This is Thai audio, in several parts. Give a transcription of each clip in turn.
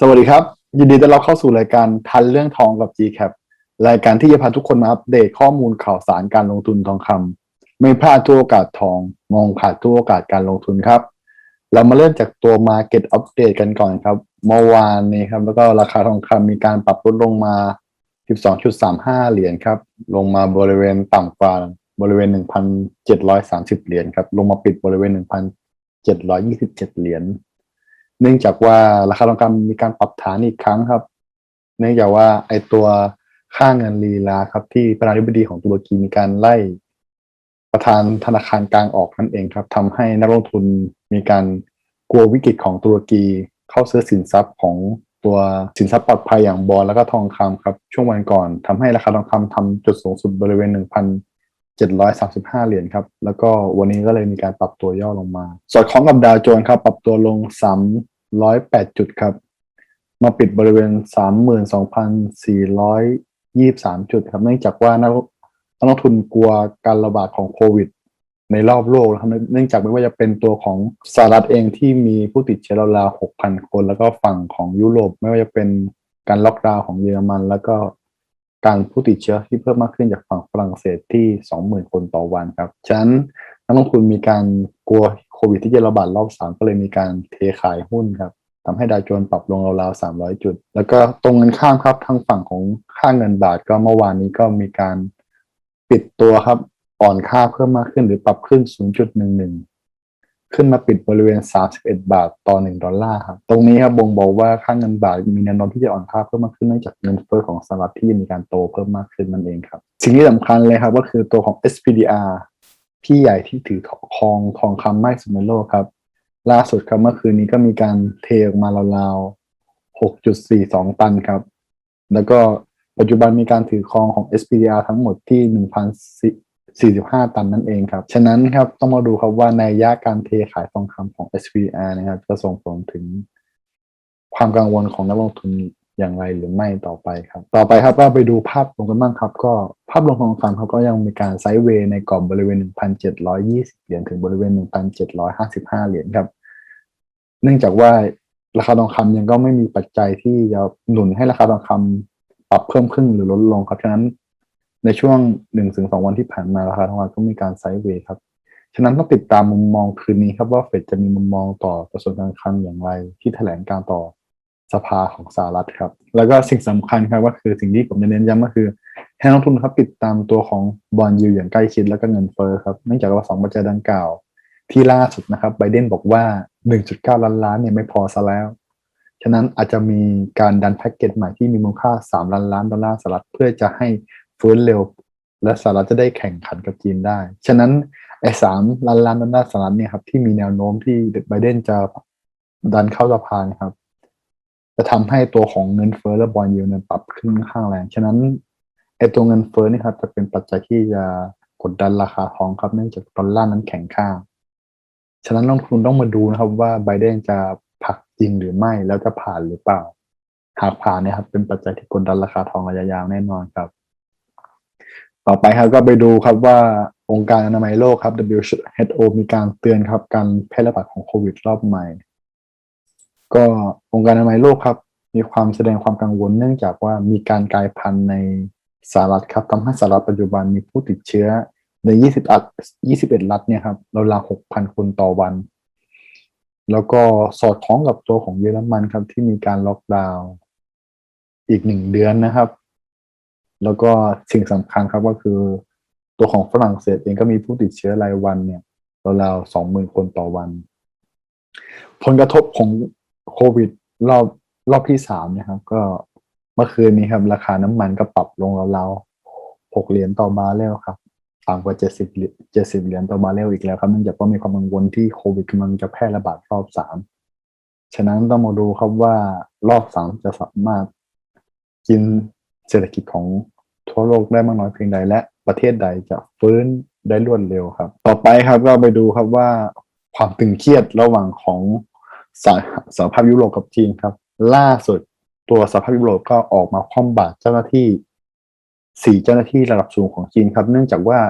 สวัสดีครับ ยินดีต้อนรับเข้าสู่รายการทันเรื่องทองกับ GCAP รายการที่จะพาทุกคนมาอัปเดตข้อมูลข่าวสารการลงทุนทองคำไม่พลาดทุกโอกาสทอง มองขาดทุกโอกาสการลงทุนครับ เรามาเริ่มจากตัว Market Update กันก่อนครับ เมื่อวานนี้ครับ แล้วก็ราคาทองคำมีการปรับลดลงมา 12.35 เหรียญครับ ลงมาบริเวณต่ำกว่าบริเวณ 1,730 เหรียญครับ ลงมาปิดบริเวณ 1,727 เหรียญ เนื่องจากว่าราคาทองคำมีการปรับฐานอีกครั้งครับ เนื่องจากว่าไอตัวค่าเงินลีลาครับ ที่ประธานาธิบดีของตุรกีมีการไล่ ประธานธนาคารกลางออกนั่นเองครับทำให้นักลงทุนมีการกลัววิกฤตของตุรกีเข้าซื้อสินทรัพย์ของตัวสินทรัพย์ปลอดภัยอย่างบอลแล้วก็ทองคำครับ ช่วงวันก่อนทำให้ราคาทองคำทำจุดสูงสุดบริเวณ 735 เหรียญครับ แล้วก็วันนี้ก็เลยมีการปรับตัวย่อลงมา สอดคล้องกับดาวโจนส์ครับ ปรับตัวลง 308 จุดครับ มาปิดบริเวณ 32,423 จุดครับ เนื่องจากว่านักนักลงทุนกลัวการระบาดของโควิด ในรอบโลกนะครับ เนื่องจากไม่ว่าจะเป็นตัวของสหรัฐเองที่มีผู้ติดเชื้อราวๆ6,000 คน แล้วก็ฝั่งของยุโรปไม่ว่าจะเป็นการล็อกดาวน์ของเยอรมัน แล้วก็ การผู้ติดเชื้อที่เพิ่มมากขึ้นจากฝั่งฝรั่งเศสที่ 20,000 คนต่อวันครับ ฉะนั้นนักลงทุนมีการกลัวโควิดที่จะระบาดรอบสามก็เลยมีการเทขายหุ้นครับทำให้ดาวโจนส์ปรับลงราวๆ 300 จุด แล้วก็ตรงกันข้ามครับทางฝั่งของค่าเงินบาทก็เมื่อวานนี้ก็มีการปิดตัวครับอ่อนค่าเพิ่มมากขึ้นหรือปรับขึ้น 0.11 ขึ้นมาปิดบริเวณ 31 บาทต่อ 1 ดอลลาร์ครับตรงนี้ครับบ่งบอกว่าค่าเงินบาทมีแนวโน้มที่จะอ่อนค่าเพิ่มมากขึ้นเนื่องจากเงินเฟ้อของสหรัฐที่มีการโตเพิ่มมากขึ้นนั่นเองครับ สิ่งที่สำคัญเลยครับก็คือตัวของ SPDR พี่ใหญ่ที่ถือทองทองคำมากสุดในโลกครับ ล่าสุดครับเมื่อคืนนี้ก็มีการเทออกมาราวๆ 6.42 ตันครับ แล้วก็ปัจจุบันมีการถือครองของ SPDR ทั้งหมดที่ 45 ตันนั่นเองครับ ฉะนั้นครับต้องมาดูครับว่าในยะการเทขายทองคำของ SPR นะครับจะส่งผลถึงความกังวลของนักลงทุนอย่างไรหรือไม่ต่อไปครับ ต่อไปครับก็ไปดูภาพรวมกันบ้างครับ ก็ภาพรวมทองคำครับก็ยังมีการไซด์เวย์ในกรอบบริเวณ 1,720 เหรียญถึงบริเวณ 1,755 เหรียญครับ เนื่องจากว่าราคาทองคำยังก็ไม่มีปัจจัยที่จะหนุนให้ราคาทองคำปรับเพิ่มขึ้นหรือลดลงครับฉะนั้น ในช่วง1นถึงสองวันที่ผ่านมาราคาทองคำก็มีการไซด์เวย์ครับ ฉะนั้นต้องติดตามมุมมองคืนนี้ครับว่าเฟดจะมีมุมมองต่อกระทรวงการคลังอย่างไร ที่แถลงการต่อสภาของสหรัฐครับ แล้วก็สิ่งสำคัญครับก็คือสิ่งที่ผมจะเน้นย้ำก็คือให้นักลงทุนครับติดตามตัวของบอลยูอย่างใกล้ชิดแล้วก็เงินเฟ้อครับเนื่องจากว่าสองปัจจัยดังกล่าว ที่ล่าสุดนะครับไบเดนบอกว่า 1.9 ล้านล้านเนี่ยไม่พอซะแล้วฉะนั้นอาจจะมีการดันแพ็กเกจใหม่ที่มีมูลค่า 3 ล้านล้านดอลลาร์สหรัฐเพื่อจะให้ ฟื้นเร็ว และสหรัฐจะได้แข่งขันกับจีนได้ ฉะนั้นไอ้สามล้านล้านดอลลาร์สหรัฐเนี่ยครับที่มีแนวโน้มที่ไบเดนจะดันเข้าสภาครับ จะทำให้ตัวของเงินเฟ้อและบอลยูเนี่ยปรับขึ้นข้างแรง ฉะนั้นไอ้ตัวเงินเฟ้อนี่ครับจะเป็นปัจจัยที่จะกดดันราคาทองครับเนื่องจากดอลลาร์นั้นแข็งค่า ฉะนั้นลงทุนต้องมาดูนะครับว่าไบเดนจะผลักจริงหรือไม่แล้วจะผ่านหรือเปล่า หากผ่านเนี่ยครับเป็นปัจจัยที่กดดันราคาทองระยะยาวแน่นอนครับ ต่อไปครับก็ไปดูครับว่าองค์การอนามัยโลกครับ WHO มีการเตือนครับการแพร่ระบาดของโควิดรอบใหม่ ก็องค์การอนามัยโลกครับ มีความแสดงความกังวลเนื่องจากว่ามีการกลายพันธุ์ในสหรัฐครับทำให้สหรัฐปัจจุบันมีผู้ติดเชื้อใน 20อัด21 รัฐเนี่ยครับราวๆ6,000 คนต่อวัน แล้วก็สอดคล้องกับตัวของเยอรมันครับที่มีการล็อกดาวน์อีกหนึ่งเดือนนะครับ แล้วก็สิ่งสำคัญครับก็คือ ตัวของฝรั่งเศสเองก็มีผู้ติดเชื้อรายวันเนี่ยราวๆ20,000คนต่อวัน ผลกระทบของโควิดรอบรอบที่สามนะครับ ก็เมื่อคืนนี้ครับ ราคาน้ำมันก็ปรับลงราวๆหกเหรียญต่อบาร์เรลครับต่ำกว่าเจ็ดสิบเจ็ดสิบเหรียญต่อบาร์เรลอีกแล้วครับเนื่องจากว่ามีความกังวลที่โควิดกำลังจะแพร่ระบาดรอบสามฉะนั้นต้องมาดูครับว่ารอบสามจะสามารถกิน เศรษฐกิจของทั่วโลกได้มากน้อยเพียงใดและประเทศใดจะฟื้นได้รวดเร็วครับ ต่อไปครับก็ไปดูครับว่าความตึงเครียดระหว่างของสหสหภาพยุโรปกับจีนครับ ล่าสุดตัวสหภาพยุโรปก็ออกมาคว่ำบาตรเจ้าหน้าที่สี่เจ้าหน้าที่ระดับสูงของจีนครับ เนื่องจากว่า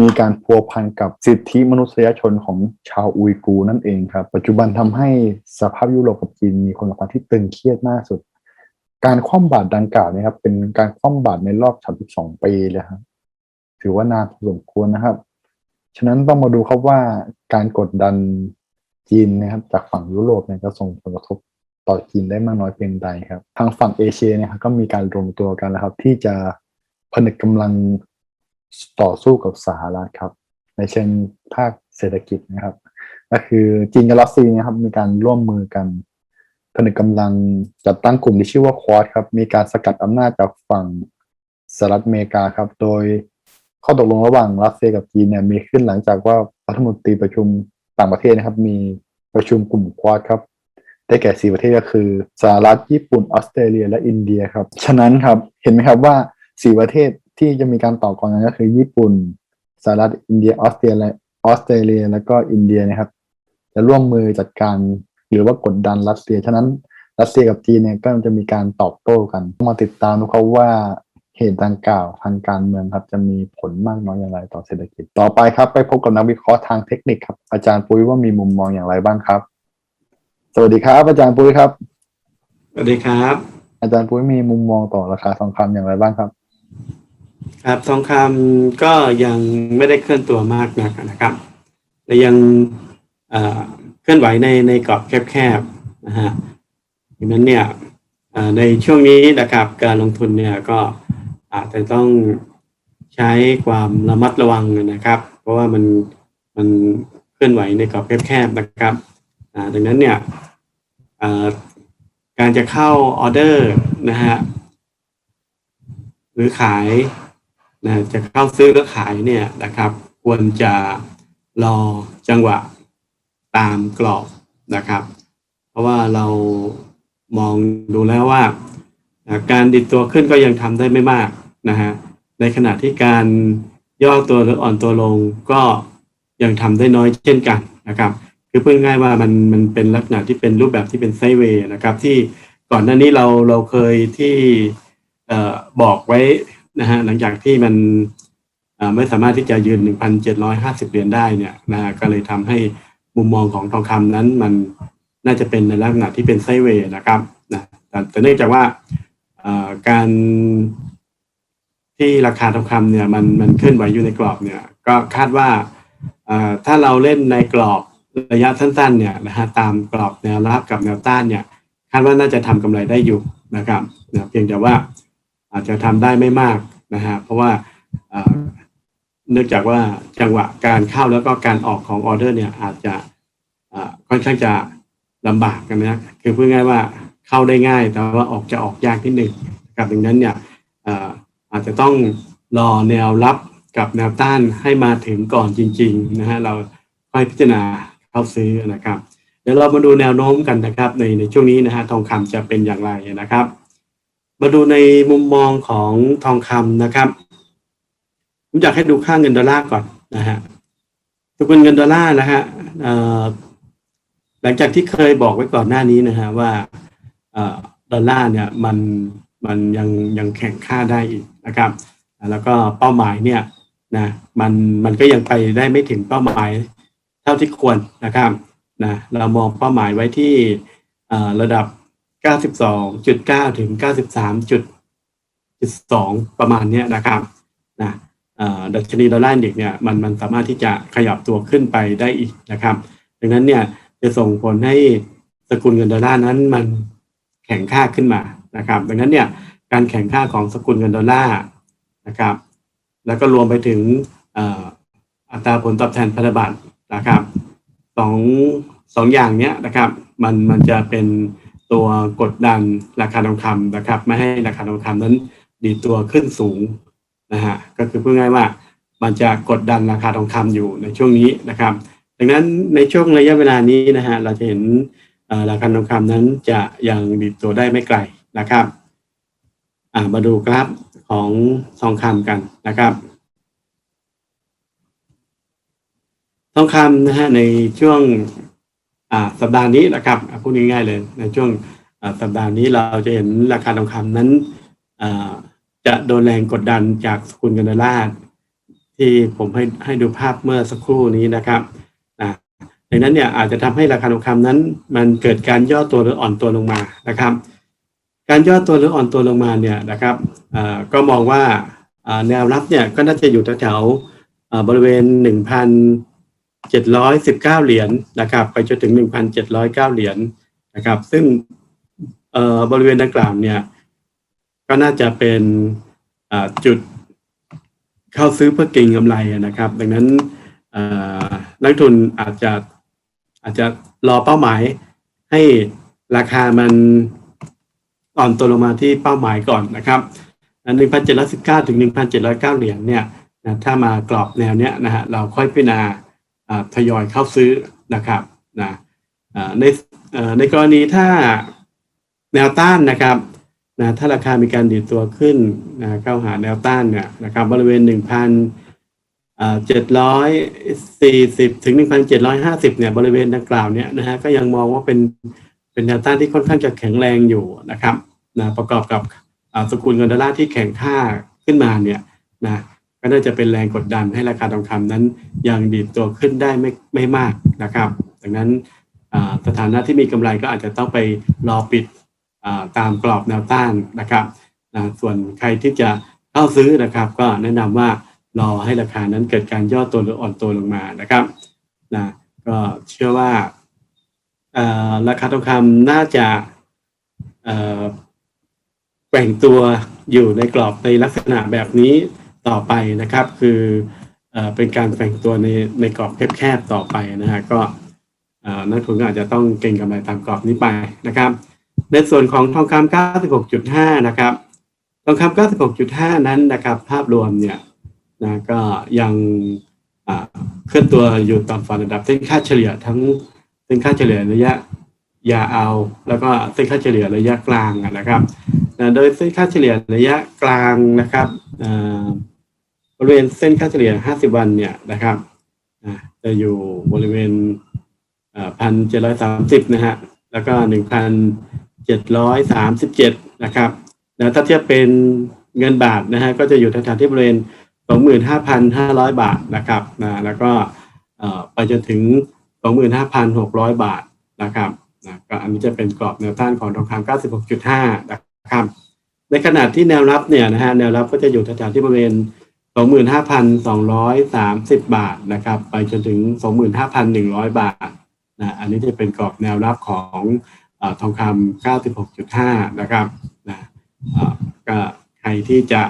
มีการพัวพันกับสิทธิมนุษยชนของชาวอุยกูนั่นเองครับ ปัจจุบันทำให้สภาพยุโรปกับจีนมีความสัมพันธ์ที่ตึงเครียดมากสุด การคว่ำบาตรดังกล่าวเนะครับ เป็นการคว่ำบาตรในรอบ 32 ปีเลยครับ ถือว่านานพอสมควรนะครับ ฉะนั้นต้องมาดูครับว่าการกดดันจีนนะครับ จากฝั่งยุโรปเนี่ยจะส่งผลกระทบต่อจีนได้มากน้อยเพียงใดครับ ทางฝั่งเอเชียเนี่ยครับก็มีการรวมตัวกันแล้วครับ ที่จะผนึกกำลังต่อสู้กับสหรัฐครับ ในเชิงภาคเศรษฐกิจนะครับ ก็คือจีนกับรัสเซียเนะครับ มีการร่วมมือกัน ผนึกกำลังจัดตั้งกลุ่มที่ชื่อว่าควอดครับ มีการสกัดอำนาจจากฝั่งสหรัฐอเมริกาครับ โดยข้อตกลงระหว่างรัสเซียกับจีนเนี่ยมีขึ้นหลังจากว่ารัฐมนตรีประชุมต่างประเทศนะครับ มีประชุมกลุ่มควอดครับ ได้แก่สี่ประเทศก็คือสหรัฐญี่ปุ่นออสเตรเลีย และอินเดียครับ ฉะนั้นครับเห็นไหมครับว่าสี่ประเทศที่จะมีการต่อกรกันก็คือ ญี่ปุ่นสหรัฐอินเดียออสเตรเลียออสเตรเลีย แล้วก็อินเดียนะครับ จะร่วมมือจัดการ หรือว่ากดดันรัสเซีย ฉะนั้นรัสเซียกับจีนเนี่ยก็จะมีการตอบโต้กันมาติดตามดูครับว่าเหตุดังกล่าวทางการเมืองครับจะมีผลมากน้อยอย่างไรต่อเศรษฐกิจ ต่อไปครับไปพบกับนักวิเคราะห์ทางเทคนิคครับอาจารย์ปุ้ยว่ามีมุมมองอย่างไรบ้างครับ สวัสดีครับอาจารย์ปุ้ยครับ สวัสดีครับ อาจารย์ปุ้ยมีมุมมองต่อราคาทองคำอย่างไรบ้างครับ ครับทองคำก็ยังไม่ได้เคลื่อนตัวมากนักนะครับ แต่ยังเอ่อเค ลื่อนไหวในในกรอบแคบๆนะฮะดังนั้นเนี่ยในช่วงนี้นะครับการลงทุนเนี่ยก็อาจจะต้องใช้ความระมัดระวังนะครับ เพราะว่ามันมันเคลื่อนไหวในกรอบแคบๆนะครับดังนั้นเนี่ยการจะเข้าออเดอร์นะฮะหรือขายนะจะเข้าซื้อหรือขายเนี่ยนะครับ ควรจะรอจังหวะ ตามกรอบนะครับ เพราะว่าเรามองดูแล้วว่า การดิดตัวขึ้นก็ยังทำได้ไม่มากนะฮะในขณะที่การย่อตัวหรืออ่อนตัวลงก็ยังทำได้น้อยเช่นกันนะครับ คือพูดง่ายว่ามันมันเป็นลักษณะที่เป็นรูปแบบที่เป็นไซเวย์นะครับ ที่ก่อนหน้านี้เราเราเคยที่บอกไว้นะฮะหลังจากที่มันไม่สามารถที่จะยืน 1,750 เหรียญได้เนี่ยนะฮะก็เลยทำให้ มุมมองของทองคำนั้นมันน่าจะเป็นในลักษณะที่เป็นไซเวย์นะครับนะแต่เนื่องจากว่าการที่ราคาทองคำเนี่ยมันมันเคลื่อนไหวอยู่ในกรอบเนี่ยก็คาดว่าอ่าถ้าเราเล่นในกรอบระยะสั้นๆเนี่ยนะฮะตามกรอบแนวรับกับแนวต้านเนี่ยคาดว่าน่าจะทำกำไรได้อยู่นะครับนะเพียงแต่ว่าอาจจะทำได้ไม่มากนะฮะเพราะว่า เนื่องจากว่าจังหวะการเข้าแล้วก็การออกของออเดอร์เนี่ยอาจจะค่อนข้างจะลำบากกันนะคือพูดง่ายว่าเข้าได้ง่าย แต่ว่าออกจะออกยากนิดหนึ่งนะครับดังนั้นเนี่ยเอ่ออาจจะต้องรอแนวรับกับแนวต้านให้มาถึงก่อนจริงๆนะฮะเราค่อยพิจารณาเข้าซื้อนะครับเดี๋ยวเรามาดูแนวโน้มกันนะครับในในช่วงนี้นะฮะทองคำจะเป็นอย่างไรนะครับ มาดูในมุมมองของทองคำนะครับ ผมอยากให้ดูค่าเงินดอลลาร์ก่อนนะฮะสกุลเงินดอลลาร์นะฮะหลังจากที่เคยบอกไว้ก่อนหน้านี้นะฮะว่าดอลลาร์เนี่ยมันมันยังยังแข่งค่าได้อีกนะครับ แล้วก็เป้าหมายเนี่ยนะมันมันก็ยังไปได้ไม่ถึงเป้าหมายเท่าที่ควรนะครับนะเรามองเป้าหมายไว้ที่เอ่อระดับ 92.9 ถึง 93.2 ประมาณเนี้ยนะครับนะ ดัชนีดอลลาร์อินเด็กเนี่ยมันมันสามารถที่จะขยับตัวขึ้นไปได้อีกนะครับ ดังนั้นเนี่ยจะส่งผลให้สกุลเงินดอลลาร์นั้นมันแข็งค่าขึ้นมานะครับ ดังนั้นเนี่ยการแข็งค่าของสกุลเงินดอลลาร์นะครับ แล้วก็รวมไปถึงอัตราผลตอบแทนพันธบัตรนะครับสองสองอย่างเนี้ยนะครับมันมันจะเป็นตัวกดดันราคาทองคำนะครับ ไม่ให้ราคาทองคำนั้นดีตัวขึ้นสูง นะฮะก็คือพูดง่ายว่ามันจะกดดันราคาทองคำอยู่ในช่วงนี้นะครับ ดังนั้นในช่วงระยะเวลานี้นะฮะเราจะเห็นราคาทองคำนั้นจะยังดีตัวได้ไม่ไกลนะครับมาดูกราฟของทองคำกันนะครับ ทองคำนะฮะในช่วงสัปดาห์นี้นะครับพูดง่ายๆเลยในช่วงสัปดาห์นี้เราจะเห็นราคาทองคำนั้น จะโดนแรงกดดันจากสกุลเงินดอลลาร์ที่ผมให้ให้ดูภาพเมื่อสักครู่นี้นะครับนะดังนั้นเนี่ยอาจจะทำให้ราคาทองคำนั้น มันเกิดการย่อตัวหรืออ่อนตัวลงมานะครับ การย่อตัวหรืออ่อนตัวลงมาเนี่ยนะครับก็มองว่าแนวรับเนี่ยก็น่าจะอยู่แถวๆเอ่อบริเวณ 1,719 เหรียญนะครับ ไปจนถึง 1,709 เหรียญนะครับ ซึ่งบริเวณดังกล่าวเนี่ย ก็น่าจะเป็นจุดเข้าซื้อเพื่อเก็งกำไรนะครับ ดังนั้นนักทุนอาจจะอาจจะรอเป้าหมายให้ราคามันอ่อนตัวลงมาที่เป้าหมายก่อนนะครับหนึ่งพันเจ็ดร้อยสิบเก้าถึงหนึ่งพันเจ็ดร้อยเก้าเหรียญเนี่ยนะถ้ามากรอบแนวเนี้ยนะฮะเราค่อยพิจารณาอ่าทยอยเข้าซื้อนะครับนะในในกรณีถ้าแนวต้านนะครับ นะถ้าราคามีการดีดตัวขึ้นนะเข้าหาแนวต้านเนี่ยนะครับบริเวณหนึ่งพันเจ็ดร้อยสี่สิบถึงหนึ่งพันเจ็ดร้อยห้าสิบเนี่ยบริเวณดังกล่าวเนี่ยนะฮะก็ยังมองว่าเป็นเป็นแนวต้านที่ค่อนข้างจะแข็งแรงอยู่นะครับนะประกอบกับสกุลเงินดอลลาร์ที่แข็งค่าขึ้นมาเนี่ยนะก็น่าจะเป็นแรงกดดันให้ราคาทองคำนั้นยังดีดตัวขึ้นได้ไม่ไม่มากนะครับ ดังนั้นสถานะที่มีกำไรก็อาจจะต้องไปรอปิด ตามกรอบแนวต้านนะครับนะส่วนใครที่จะเข้าซื้อนะครับ ก็แนะนำว่ารอให้ราคานั้นเกิดการย่อตัวหรืออ่อนตัวลงมานะครับนะก็เชื่อว่าราคาทองคำน่าจะแกว่งตัวอยู่ในกรอบในลักษณะแบบนี้ต่อไปนะครับ คือเอเป็นการแกว่งตัวในในกรอบแคบๆต่อไปนะฮะก็นักทุนก็อาจจะต้องเก็งกำไรตามกรอบนี้ไปนะครับ ในส่วนของทองคำ96.5 นะครับ ทองคำ96.5 นั้นนะครับ ภาพรวมเนี่ยนะก็ยังเคลื่อนตัวอยู่ต่ำกว่าระดับเส้นค่าเฉลี่ยทั้งเส้นค่าเฉลี่ยระยะยาเอา แล้วก็เส้นค่าเฉลี่ยระยะกลางนะครับนะโดยเส้นค่าเฉลี่ยระยะกลางนะครับบริเวณเส้นค่าเฉลี่ย 50 วันเนี่ยนะครับจะอยู่บริเวณพันเจ็ดร้อยสามสิบนะฮะแล้วก็หนึ่งพัน เจ็ดร้อยสามสิบเจ็ดนะครับแล้วถ้าเทียบเป็นเงินบาทนะฮะก็จะอยู่แถวๆที่บริเวณสองหมื่นห้าพันห้าร้อยบาทนะครับนะแล้วก็ไปจนถึงสองหมื่นห้าพันหกร้อยบาทนะครับนะก็อันนี้จะเป็นกรอบแนวต้านของทองคำเก้าสิบหกจุดห้านะครับในขณะที่แนวรับเนี่ยนะฮะแนวรับก็จะอยู่แถวๆที่บริเวณสองหมื่นห้าพันสองร้อยสามสิบบาทนะครับ ไปจนถึงสองหมื่นห้าพันหนึ่งร้อยบาทนะอันนี้จะเป็นกรอบแนวรับของ ทองคำเก้าสิบหกจุดห้านะครับนะก็ใครที่จะ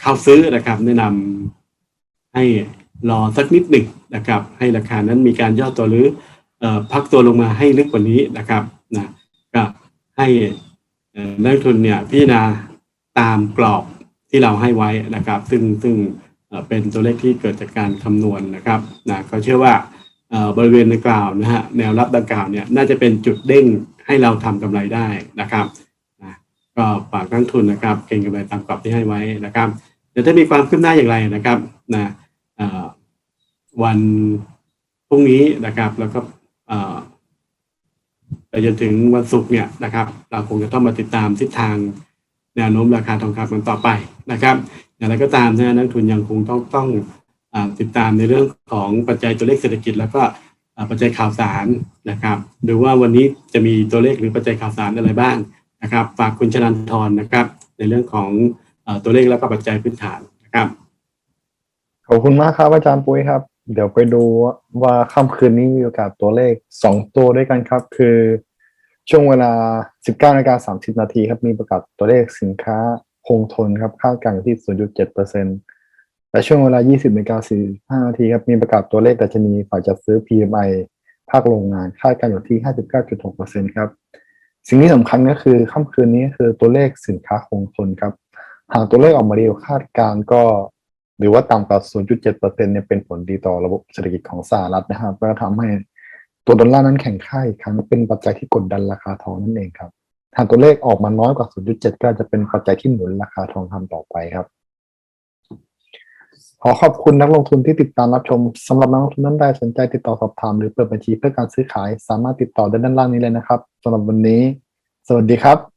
เข้าซื้อนะครับแนะนำให้รอสักนิดหนึ่งนะครับ ให้ราคานั้นมีการย่อตัวหรืออพักตัวลงมาให้ลึกกว่านี้นะครับนะก็ให้เอ่อนักทุนเนี่ยพิจารณาตามกรอบที่เราให้ไว้นะครับ ซึ่งซึ่งเป็นตัวเลขที่เกิดจากการคำนวณนะครับนะก็เชื่อว่า บริเวณดังกล่าวนะฮะแนวรับดังกล่าวเนี่ยน่าจะเป็นจุดเด้งให้เราทำกำไรได้นะครับก็ฝากนักทุนนะครับเก็งกำไรตามกรอบที่ให้ไว้นะครับเดี๋ยวถ้ามีความคืบหน้าอย่างไรนะครับนะเอ่อวันพรุ่งนี้นะครับแล้วก็ไปจนถึงวันศุกร์เนี่ยนะครับ เราคงจะต้องมาติดตามทิศทางแนวโน้มราคาทองคำกันต่อไปนะครับ อย่างไรก็ตามนะนักทุนยังคงต้องต้องอา ติดตามในเรื่องของปัจจัยตัวเลขเศรษฐกิจ แล้วก็ปัจจัยข่าวสารนะครับดูว่าวันนี้จะมีตัวเลขหรือปัจจัยข่าวสารอะไรบ้างนะครับฝากคุณชนันทรนะครับ ในเรื่องของตัวเลขแล้วก็ปัจจัยพื้นฐานนะครับขอบคุณมากครับอาจารย์ปุ้ยครับ เดี๋ยวไปดูว่าค่ำคืนนี้มีโอกาสตัวเลขสองตัวด้วยกันครับ คือช่วงเวลา 19นาฬิกา30 นาทีครับมีประกาศตัวเลขสินค้าคงทนครับคาดการณ์อยู่ที่ 0.7% แต่ช่วงเวลา 20นาฬิกา45นาทีครับ มีประกาศตัวเลขดัชนีฝ่ายจัดซื้อ PMI ภาคโรงงานคาดการณ์อยู่ที่ 59.6%ครับ สิ่งที่สำคัญก็คือค่ำคืนนี้คือตัวเลขสินค้าคงทนครับ หากตัวเลขออกมาดีกว่าคาดการณ์ก็ หรือว่าต่ำกว่า 0.7%เนี่ยเป็นผลดีต่อระบบเศรษฐกิจของสหรัฐนะครับก็ทำให้ตัวดอลลาร์นั้นแข็งค่าอีกครั้งเป็นปัจจัยที่กดดันราคาทองนั่นเองครับหากตัวเลขออกมาน้อยกว่า 0.7 ก็จะเป็นปัจจัยที่หนุนราคาทองคำต่อไปครับ อขอบคุณนักลงทุนที่ติดตามรับชมสำหรับนักลงทุนท่านใดสนใจติดต่อสอบถามหรือเปิดบัญชีเพื่อการซื้อขาย สามารถติดต่อได้ด้านล่างนี้เลยนะครับสำหรับวันนี้ สวัสดีครับ